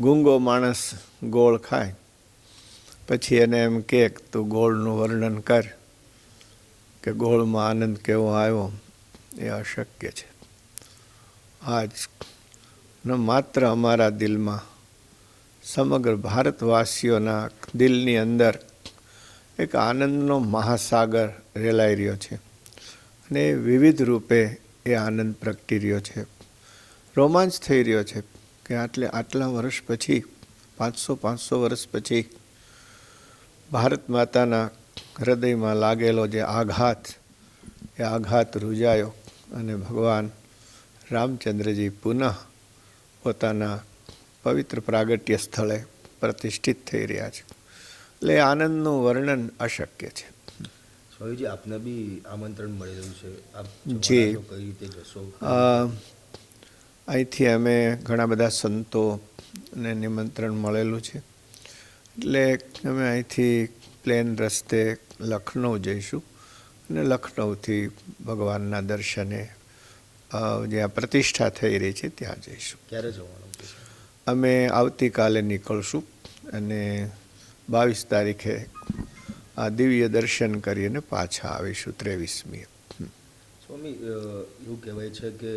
ગુંગો માણસ ગોળ ખાય. પછી એને એમ કે, તું ગોળનું વર્ણન કર કે ગોળમાં આનંદ કેવો આવ્યો? એ અશક્ય છે. આજ ન માત્ર અમારા દિલમાં, સમગ્ર ભારતવાસીઓના દિલની અંદર એક આનંદનો મહાસાગર રેલાઈ રહ્યો છે. અને વિવિધ રૂપે એ આનંદ પ્રગટી રહ્યો છે. રોમાંચ થઈ રહ્યો છે. કે આટલે આટલા વર્ષ પછી પાંચસો પાંચસો વર્ષ પછી ભારત માતાના હૃદયમાં લાગેલો જે આઘાત એ આઘાત રૂજાયો અને ભગવાન રામચંદ્રજી પુનઃ પોતાના પવિત્ર પ્રાગટ્ય સ્થળે પ્રતિષ્ઠિત થઈ રહ્યા છે. એટલે આનંદનું વર્ણન અશક્ય છે. સ્વામીજી આપને બી આમંત્રણ મળેલું છે. આપ જી. કઈ રીતે જશો? અહીંથી અમે ઘણા બધા સંતોને નિમંત્રણ મળેલું છે. એટલે અમે અહીંથી પ્લેન રસ્તે લખનૌ જઈશું અને લખનૌથી ભગવાનના દર્શને જ્યાં પ્રતિષ્ઠા થઈ રહી છે ત્યાં જઈશું. ક્યારે જવાનું અમે આવતીકાલે નીકળશું અને બાવીસ તારીખે આ દિવ્ય દર્શન કરીને પાછા આવીશું ત્રેવીસમીએ સ્વામી એવું કહેવાય છે કે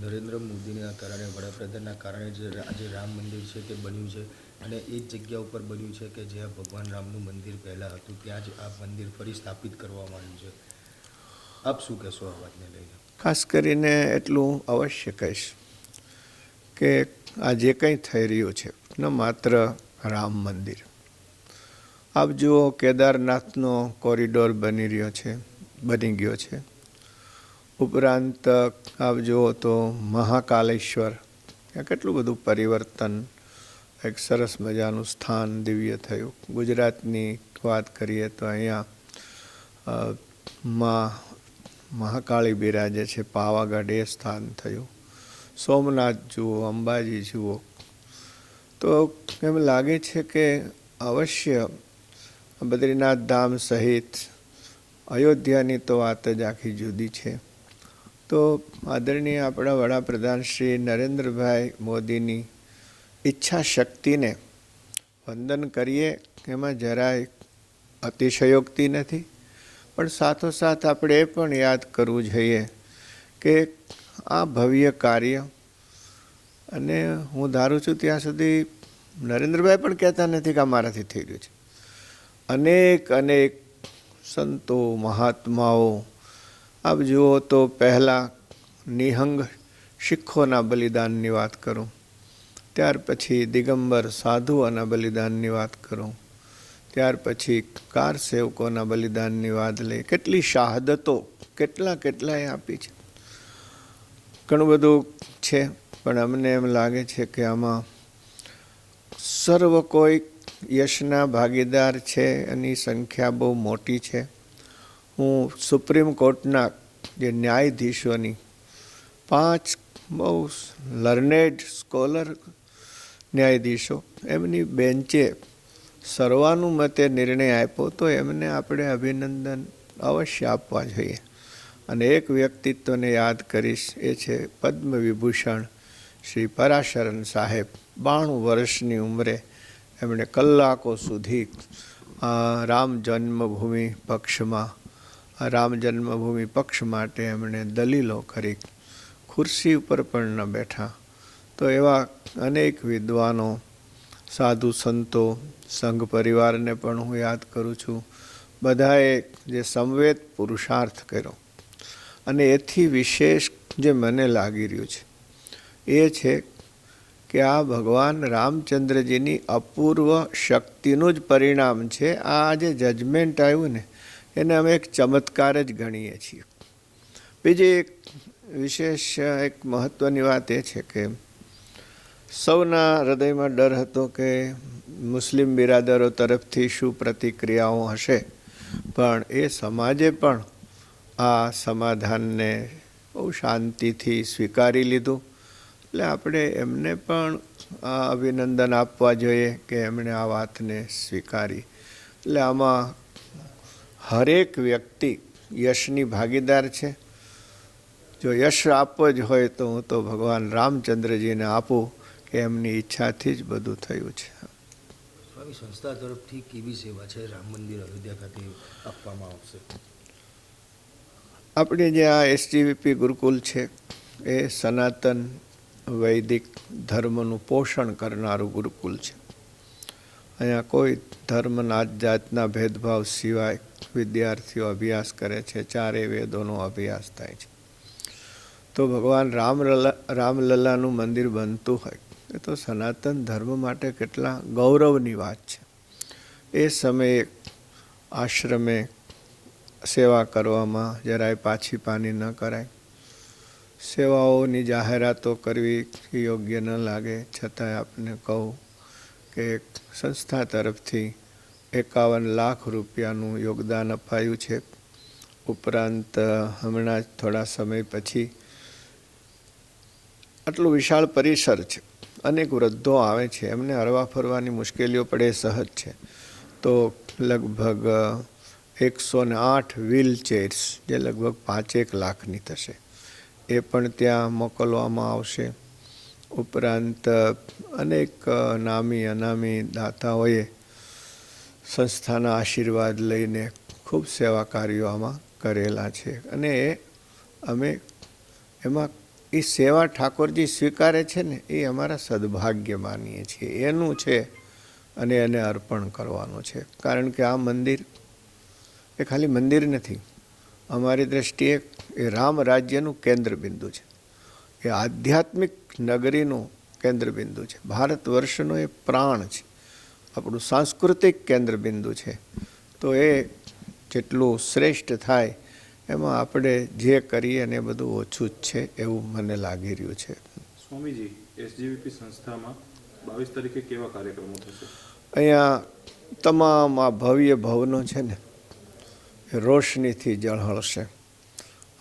નરેન્દ્ર મોદીના કારણે, વડાપ્રધાનના કારણે જે આજે રામ મંદિર છે તે બન્યું છે અને એ જ જગ્યા ઉપર બન્યું છે કે જ્યાં ભગવાન રામનું મંદિર પહેલાં હતું, ત્યાં જ આ મંદિર ફરી સ્થાપિત કરવામાં આવ્યું છે. આપ શું કહેશો આ વાતને લઈને? ખાસ કરીને એટલું અવશ્ય કહીશ કે આ જે કંઈ થઈ રહ્યું છે, ન માત્ર રામ મંદિર. આપ જુઓ કેદારનાથનો કોરિડોર બની રહ્યો છે, બની ગયો છે. ઉપરાંત, આપ જુઓ તો મહાકાલેશ્વર, ત્યાં કેટલું બધું પરિવર્તન, એક સરસ મજાનું સ્થાન દિવ્ય થયું. ગુજરાતની વાત કરીએ તો અહીંયા મા, મહાકાળી બિરાજે છે, પાવાગઢ એ સ્થાન થયું. સોમનાથ જુઓ, અંબાજી જુઓ. તો એમ લાગે છે કે અવશ્ય બદ્રીનાથ ધામ સહિત અયોધ્યાની તો વાત જ આખી જુદી છે. તો આદરણીય આપણા વડાપ્રધાન શ્રી નરેન્દ્રભાઈ મોદીની ઈચ્છા શક્તિને વંદન કરીએ, એમાં જરાય અતિશયોક્તિ નથી, પણ સાથોસાથ આપણે એ પણ યાદ કરવું જોઈએ કે આ ભવ્ય કાર્ય, અને હું ધારું છું ત્યાં સુધી નરેન્દ્રભાઈ પણ કહેતા નથી કે આ મારાથી થઈ રહ્યું છે. અનેક અનેક સંતો, મહાત્માઓ આપ જુઓ તો પહેલાં નિહંગ શીખોના બલિદાનની વાત કરું. ત્યાર પછી દિગંબર સાધુઓના બલિદાનની વાત કરું. ત્યાર પછી કાર સેવકોના બલિદાનની વાત લઈ. કેટલી શહાદતો કેટલા કેટલાએ આપી છે. ઘણું બધું છે, પણ અમને એમ લાગે છે કે આમાં સર્વ કોઈ યશના ભાગીદાર છે, એની સંખ્યા બહુ મોટી છે. હું સુપ્રીમ કોર્ટના જે ન્યાયાધીશોની પાંચ બહુ લર્નેડ સ્કોલર ન્યાયાધીશો, એમની બેન્ચે સર્વાનુમતે નિર્ણય આપ્યો તો એમને આપણે અભિનંદન અવશ્ય આપવા જોઈએ. અને એક વ્યક્તિત્વને યાદ કરીશ, એ છે પદ્મ વિભૂષણ શ્રી પરાશરન સાહેબ. બાણું વર્ષની ઉંમરે એમણે કલાકો સુધી રામ જન્મભૂમિ પક્ષમાં રામ જન્મભૂમિ પક્ષ માટે એમણે દલીલો કરી. ખુરશી ઉપર પણ ન બેઠા. તો એવા અનેક વિદ્વાનો, સાધુ સંતો, સંઘ પરિવારને પણ હું યાદ કરું છું. બધાએ જે સંવેદ પુરુષાર્થ કર્યો અને એથી વિશેષ જે મને લાગી રહ્યું છે, એ છે કે આ ભગવાન રામચંદ્રજીની અપૂર્વ શક્તિનું જ પરિણામ છે. આ જે જજમેન્ટ આવ્યું ને એને અમે એક ચમત્કાર જ ગણીએ છીએ. બીજી એક વિશેષ, એક મહત્ત્વની વાત એ છે કે સૌના હૃદયમાં ડર હતો કે મુસ્લિમ બિરાદરો તરફથી શું પ્રતિક્રિયાઓ હશે. પણ એ સમાજે પણ આ સમાધાનને બહુ શાંતિથી સ્વીકારી લીધું. એટલે આપણે એમને પણ આ અભિનંદન આપવા જોઈએ કે એમણે આ વાતને સ્વીકારી. એટલે આમાં હરેક વ્યક્તિ યશની ભાગીદાર છે. જો યશ આપવો જ હોય તો હું તો ભગવાન રામચંદ્રજીને આપું કે એમની ઈચ્છાથી જ બધું થયું છે. સ્વામી સંસ્થા તરફથી કેવી સેવા છે? રામ મંદિર અયોધ્યા ખાતે આપવામાં આવશે. આપણે જે આ એસજીવીપી ગુરુકુલ છે એ સનાતન વૈદિક ધર્મનું પોષણ કરનારું ગુરુકુલ છે. અહીંયા કોઈ ધર્મ, નાત જાતના ભેદભાવ સિવાય વિદ્યાર્થીઓ અભ્યાસ કરે છે. ચારે વેદોનો અભ્યાસ થાય છે. તો ભગવાન રામલલા, રામલલાનું મંદિર બનતું હોય, એ તો સનાતન ધર્મ માટે કેટલા ગૌરવની વાત છે. એ સમયે આશ્રમે સેવા કરવામાં જરાય પાછી પાની ન કરાય. સેવાઓની જાહેરાતો કરવી યોગ્ય ન લાગે. છતાંય આપને કહું કે સંસ્થા તરફથી એકાવન લાખ રૂપિયાનું યોગદાન અપાયું છે. ઉપરાંત હમણાં જ થોડા સમય પછી આટલું વિશાળ પરિસર છે. અનેક વૃદ્ધો આવે છે. એમને હરવા ફરવાની મુશ્કેલીઓ પડે સહજ છે. તો લગભગ એકસો ને આઠ વ્હીલ ચેર્સ, જે લગભગ પાંચેક લાખની થશે, એ પણ ત્યાં મોકલવામાં આવશે. ઉપરાંત અનેક નામી, અનામી દાતાઓએ સંસ્થાના આશીર્વાદ લઈને ખૂબ સેવા કાર્યો આમાં કરેલા છે. અને અમે એમાં એ સેવા ઠાકોરજી સ્વીકારે છે ને, એ અમારા સદભાગ્ય માનીએ છીએ. એનું છે અને એને અર્પણ કરવાનું છે. કારણ કે આ મંદિર એ ખાલી મંદિર નથી. અમારી દ્રષ્ટિએ એ રામ રાજ્યનું કેન્દ્ર બિંદુ છે. એ આધ્યાત્મિક નગરીનું કેન્દ્રબિંદુ છે. ભારત વર્ષનો એ પ્રાણ છે. આપણું સાંસ્કૃતિક કેન્દ્રબિંદુ છે. તો એ જેટલું શ્રેષ્ઠ થાય એમાં આપણે જે કરીએ ને એ બધું ઓછું જ છે એવું મને લાગી રહ્યું છે. સ્વામીજી એસજીવીપી સંસ્થામાં બાવીસ તારીખે કેવા કાર્યક્રમો થશે? અહીંયા તમામ આ ભવ્ય ભવનો છે ને એ રોશનીથી ઝળહળશે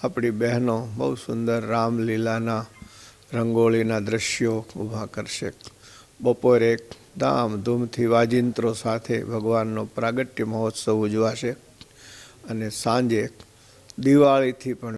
આપણી બહેનો બહુ સુંદર રામલીલાના રંગોળીના દ્રશ્યો ઊભા કરશે. બપોરે ધામધૂમથી વાજિંત્રો સાથે ભગવાનનો પ્રાગટ્ય મહોત્સવ ઉજવાશે અને સાંજે દિવાળીથી પણ